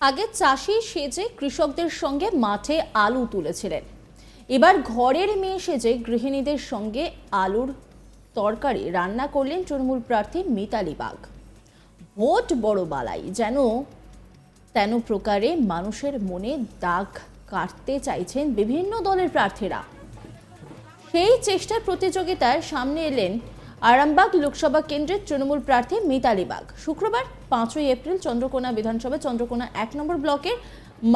আগে চাষি সেজে কৃষকদের সঙ্গে মাঠে আলু তুলেছিলেন। এবার ঘরের মেয়ে সেজে গৃহিণীদের সঙ্গে আলুর তরকারি রান্না করলেন তৃণমূল প্রার্থী মিতালি বাগ। ভোট বড় বালাই যেন তেন প্রকারে মানুষের মনে দাগ কাটতে চাইছেন বিভিন্ন দলের প্রার্থীরা। সেই চেষ্টার প্রতিযোগিতায় সামনে এলেন আরামবাগ লোকসভা কেন্দ্রের তৃণমূল প্রার্থী মিতালি বাগ। শুক্রবার পাঁচই এপ্রিল চন্দ্রকোনা বিধানসভা, চন্দ্রকোনা এক নম্বর ব্লকের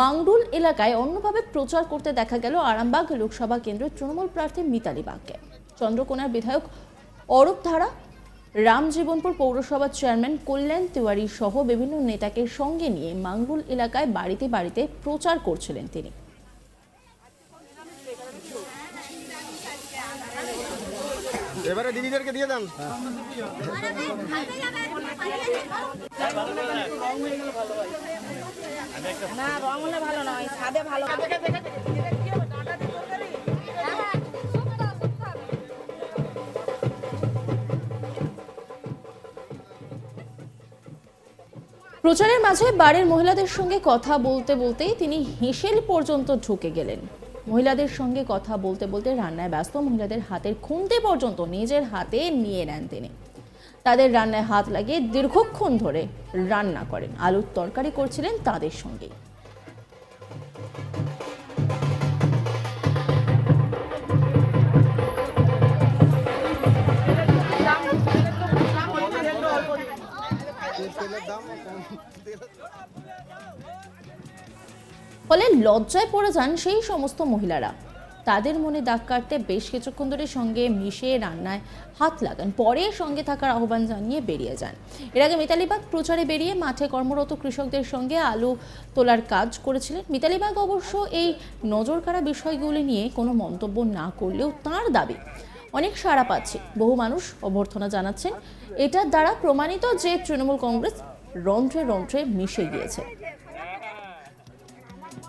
মাংডুল এলাকায় অন্যভাবে প্রচার করতে দেখা গেল আরামবাগ লোকসভা কেন্দ্রের তৃণমূল প্রার্থী মিতালি বাগকে। চন্দ্রকোনার বিধায়ক অরূপ ধারা, রামজীবনপুর পৌরসভার চেয়ারম্যান কল্যাণ তিওয়ারি সহ বিভিন্ন নেতাকে সঙ্গে নিয়ে মাঙ্গুল এলাকায় বাড়িতে বাড়িতে প্রচার করছিলেন তিনি। এবারে দিদিদেরকে দিয়ে দেন। প্রচারের মাঝে বাড়ির মহিলাদের সঙ্গে কথা বলতে বলতেই তিনি হেসেল পর্যন্ত ঢুকে গেলেন। মহিলাদের সঙ্গে কথা বলতে বলতে রান্নায় ব্যস্ত মহিলাদের হাতের খুনতে পর্যন্ত নিজের হাতে নিয়ে নেন তিনি। তাদের রান্নায় হাত লাগিয়ে দীর্ঘক্ষণ ধরে রান্না করেন। আলুর তরকারি করছিলেন তাদের সঙ্গেই তেলের দাম ফলে লজ্জায় পড়ে যান সেই সমস্ত মহিলারা। তাদের মনে দাগ কাটতে বেশ কিছুক্ষণ ধরে সঙ্গে মিশে রান্নায় হাত লাগান। পরে সঙ্গে থাকার আহ্বান জানিয়ে বেরিয়ে যান। এর আগে মিতালিবাগ প্রচারে বেরিয়ে মাঠে কর্মরত কৃষকদের সঙ্গে আলু তোলার কাজ করেছিলেন। মিতালিবাগ অবশ্য এই নজরকাড়া বিষয়গুলি নিয়ে কোনো মন্তব্য না করলেও তার দাবি, অনেক সাড়া পাচ্ছে। বহু মানুষ অভ্যর্থনা জানাচ্ছেন, এটার দ্বারা প্রমাণিত যে তৃণমূল কংগ্রেস রন্ধ্রে রন্ধ্রে মিশে গিয়েছে।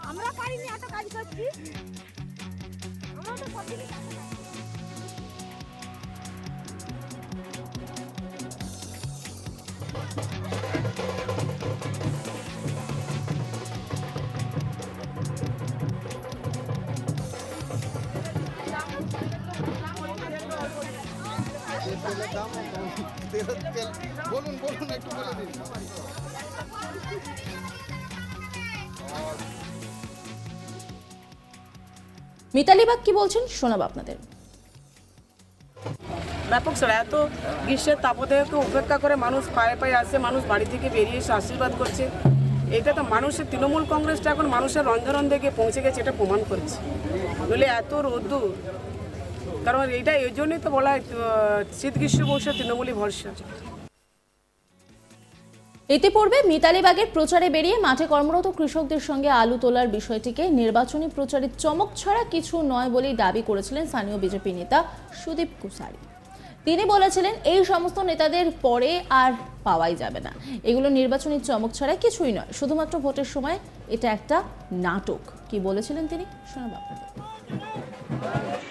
আমরা পারিনি এত কাজ করছি। বলুন বলুন একটু বলে দিন। মিতালি বাগ কি বলছেন শোনাবো আপনাদের। ব্যাপক স্যার, এত গ্রীষ্মের তাপদেহকে উপেক্ষা করে মানুষ পায়ে পায়ে আসছে, মানুষ বাড়ি থেকে বেরিয়ে এসে আশীর্বাদ করছে। এটা তো মানুষের, তৃণমূল কংগ্রেসটা এখন মানুষের রন্ধরন্ধে গিয়ে পৌঁছে গেছে, এটা প্রমাণ করেছে। নইলে এত রোদ্দুর। কারণ এইটা এই জন্যই তো বলা হয় শীত গ্রীষ্ম বর্ষে তৃণমূলই ভরসা। ইতিপূর্বে মিতালি বাগের প্রচারে বেরিয়ে মাঠে কর্মরত কৃষকদের সঙ্গে আলু তোলার বিষয়টিকে নির্বাচনী প্রচারের চমক ছাড়া কিছু নয় বলেই দাবি করেছিলেন স্থানীয় বিজেপি নেতা সুদীপ কুসারি। তিনি বলেছিলেন, এই সমস্ত নেতাদের পরে আর পাওয়াই যাবে না। এগুলো নির্বাচনী চমক ছাড়া কিছুই নয়। শুধুমাত্র ভোটের সময় এটা একটা নাটক। কি বলেছিলেন তিনি? শোনাবো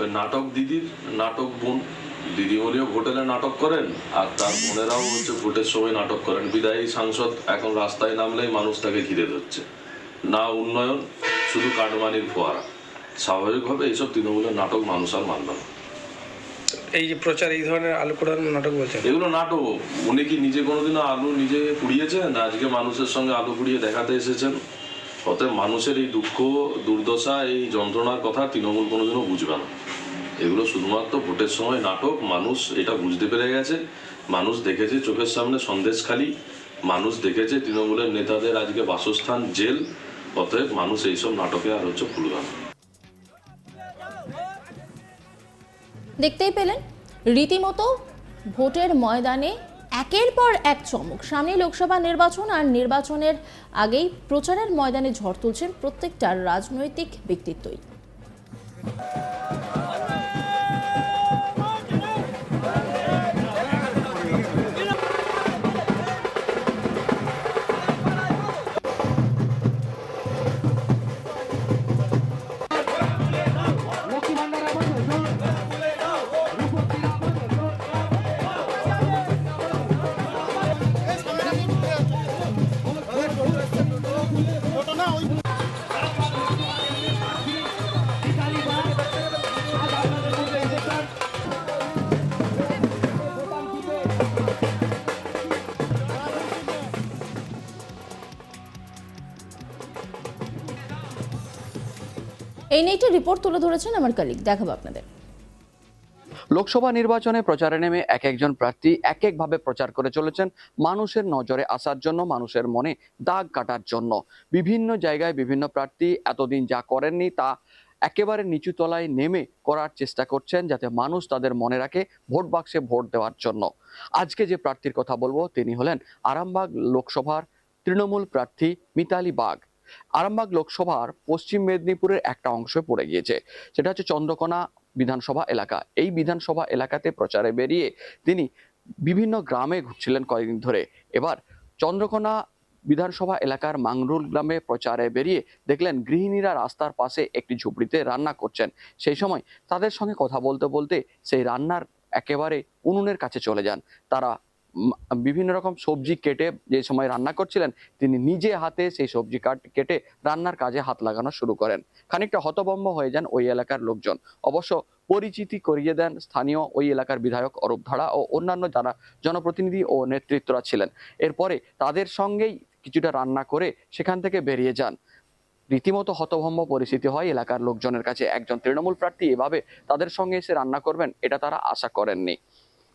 নাটক দিদির, নাটক বোন। দিদিমণিও ভোটেলে নাটক করেন আর তার বোনেরাও হচ্ছে ভোটের সময় নাটক করেন। বিদায়ী সাংসদ এখন রাস্তায় নামলেই মানুষ তাকে ঘিরে ধরছে। না উন্নয়ন শুধু কাটমানির ফোয়ারা। স্বাভাবিকভাবে এইসব তৃণমূলের নাটক মানুষ আর মানল না। এই যে প্রচার এই ধরনের আলু পোড়ানোর নাটক বলছেন? এগুলো নাটক। উনি কি নিজে কোনোদিনও আলু নিজে পুড়িয়েছেন আজকে মানুষের সঙ্গে আলু পুড়িয়ে দেখাতে এসেছেন? অতএব মানুষের এই দুঃখ দুর্দশা এই যন্ত্রণার কথা তৃণমূল কোনোদিনও বুঝবে না। এগুলো শুধুমাত্র ভোটের সময় নাটক, মানুষ এটা বুঝতে পেরে গেছে। মানুষ দেখেছে চোখের সামনে সন্দেশখালি মানুষ দেখেছে তৃণমূলের নেতাদের আজকে বাসস্থান জেল। অতএব মানুষ এইসব নাটকে আর হচ্ছে ভুলবে না। দেখতেই পেলেন, রীতিমতো ভোটের ময়দানে একের পর এক চমক। সামনে লোকসভা নির্বাচন আর নির্বাচনের আগেই প্রচারের ময়দানে ঝড় তুলছেন প্রত্যেকটা রাজনৈতিক ব্যক্তিত্বই। এই নিয়ে রিপোর্ট তুলে ধরেছেন আমার কালিক দেখাবো আপনাদের। লোকসভা নির্বাচনে প্রচারে নেমে এক একজন প্রার্থী এক একভাবে প্রচার করে চলেছেন মানুষের নজরে আসার জন্য, মানুষের মনে দাগ কাটার জন্য। বিভিন্ন জায়গায় বিভিন্ন প্রার্থী এতদিন যা করেননি তা একেবারে নিচু তলায় নেমে করার চেষ্টা করছেন যাতে মানুষ তাদের মনে রাখে ভোট বাক্সে ভোট দেওয়ার জন্য। আজকে যে প্রার্থীর কথা বলব তিনি হলেন আরামবাগ লোকসভার তৃণমূল প্রার্থী মিতালি বাগ। আরামবাগ লোকসভার পশ্চিম মেদিনীপুরের একটা অংশে পড়ে গিয়েছে। সেটা হচ্ছে চন্দ্রকোনা বিধানসভা এলাকা। এই বিধানসভা এলাকাতে প্রচারে বেরিয়ে তিনি বিভিন্ন গ্রামে ঘুরছিলেন কয়েকদিন ধরে। এবার চন্দ্রকোনা বিধানসভা এলাকার মাংরুল গ্রামে প্রচারে বেরিয়ে দেখলেন গৃহিণীরা রাস্তার পাশে একটি ঝুপড়িতে রান্না করছেন। সেই সময় তাদের সঙ্গে কথা বলতে বলতে সেই রান্নার একেবারে উনুনের কাছে চলে যান। তারা বিভিন্ন রকম সবজি কেটে যে সময় রান্না করছিলেন, তিনি নিজে হাতে সেই সবজি কাট, কেটে রান্নার কাজে হাত লাগানো শুরু করেন। খানিকটা হতভম্ব হয়ে যান ওই এলাকার লোকজন। অবশ্য পরিচিতি করিয়ে দেন স্থানীয় ওই এলাকার বিধায়ক অরূপ ধারা ও অন্যান্য যারা জনপ্রতিনিধি ও নেতৃত্বরা ছিলেন। এরপরে তাদের সঙ্গেই কিছুটা রান্না করে সেখান থেকে বেরিয়ে যান। রীতিমতো হতভম্ব পরিস্থিতি হয় এলাকার লোকজনের কাছে। একজন তৃণমূল প্রার্থী এভাবে তাদের সঙ্গে এসে রান্না করবেন, এটা তারা আশা করেননি।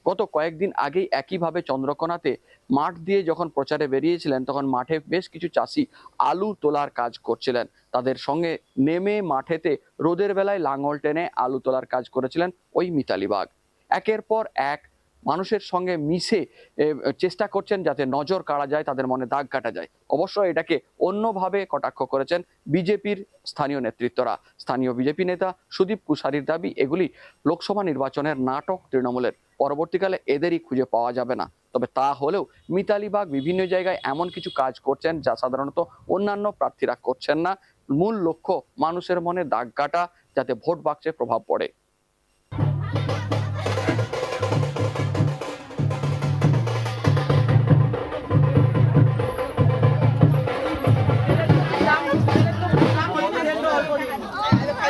গত কয়েকদিন আগেই একইভাবে চন্দ্রকোনাতে মাঠ দিয়ে যখন প্রচারে বেরিয়েছিলেন, তখন মাঠে বেশ কিছু চাষি আলু তোলার কাজ করছিলেন। তাদের সঙ্গে নেমে মাঠেতে রোদের বেলায় লাঙল টেনে আলু তোলার কাজ করেছিলেন ওই মিতালি বাগ একের পর এক মানুষের সঙ্গে মিশে চেষ্টা করছেন যাতে নজর কাড়া যায়, তাদের মনে দাগ কাটা যায়। অবশ্য এটাকে অন্যভাবে কটাক্ষ করেছেন বিজেপির স্থানীয় নেতৃত্বরা। স্থানীয় বিজেপি নেতা সুদীপ কুশারির দাবি, এগুলি লোকসভা নির্বাচনের নাটক তৃণমূলের। পরবর্তীকালে এদেরই খুঁজে পাওয়া যাবে না। তবে তা হলেও মিতালি বাগ বিভিন্ন জায়গায় এমন কিছু কাজ করছেন যা সাধারণত অন্যান্য প্রার্থীরা করছেন না। মূল লক্ষ্য মানুষের মনে দাগ কাটা, যাতে ভোট বাক্সে প্রভাব পড়ে।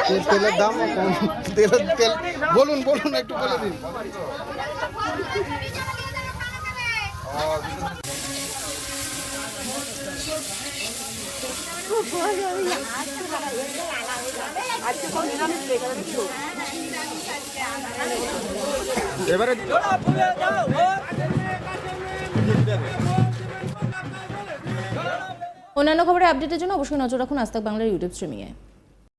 তেলের দাম তেলের তেল বলুন বলুন একটু বলে দিন। এবারে অন্যান্য খবরের আপডেটের জন্য অবশ্যই নজর রাখুন আস্তাক বাংলার ইউটিউব স্ট্রিমিংয়ে